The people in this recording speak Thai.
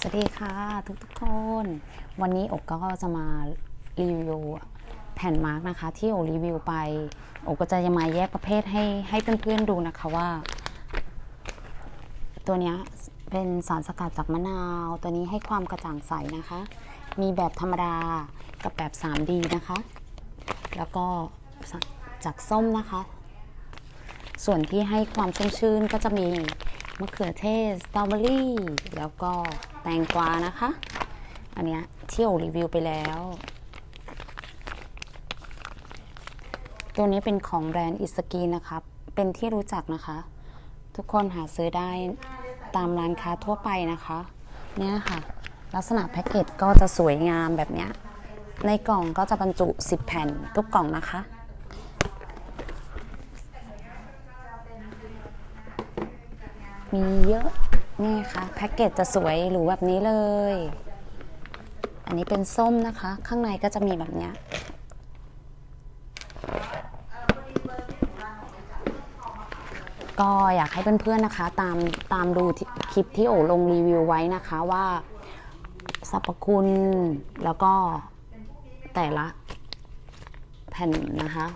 สวัสดีค่ะทุกทุกๆคน วันนี้อกก็จะมารีวิวแผ่นมาร์กนะคะ ที่โอรีวิวไปอกก็จะมาแยกประเภทให้ให้เพื่อนๆดูนะคะว่า ตัวนี้เป็นสารสกัดจากมะนาว ตัวนี้ให้ความกระจ่างใสนะคะ มีแบบธรรมดากับแบบ 3D นะคะ แล้วก็จากส้มนะคะ ส่วนที่ให้ความชุ่มชื่นก็จะมีมะเขือเทศสตรอเบอรี่ แล้วก็ แตงกวานะคะ อันเนี้ยที่โอรีวิวไปแล้ว ตัวนี้เป็นของแบรนด์อิสกีนะครับ เป็นที่รู้จักนะคะ ทุกคนหาซื้อได้ตามร้านค้าทั่วไปนะคะ เนี่ยค่ะ ลักษณะแพ็กเกจก็จะสวยงามแบบเนี้ย ในกล่องก็จะบรรจุ 10 แผ่นทุกกล่องนะคะมีเยอะ นี่ค่ะแพ็กเกจจะสวยหรูแบบนี้เลย อันนี้เป็นส้มนะคะ ข้างในก็จะมีแบบเนี้ยก็อยากให้เพื่อนๆนะคะ ตามตามดูคลิปที่โอลงรีวิวไว้นะคะว่าสรรพคุณแล้วก็แต่ละแผ่นนะคะ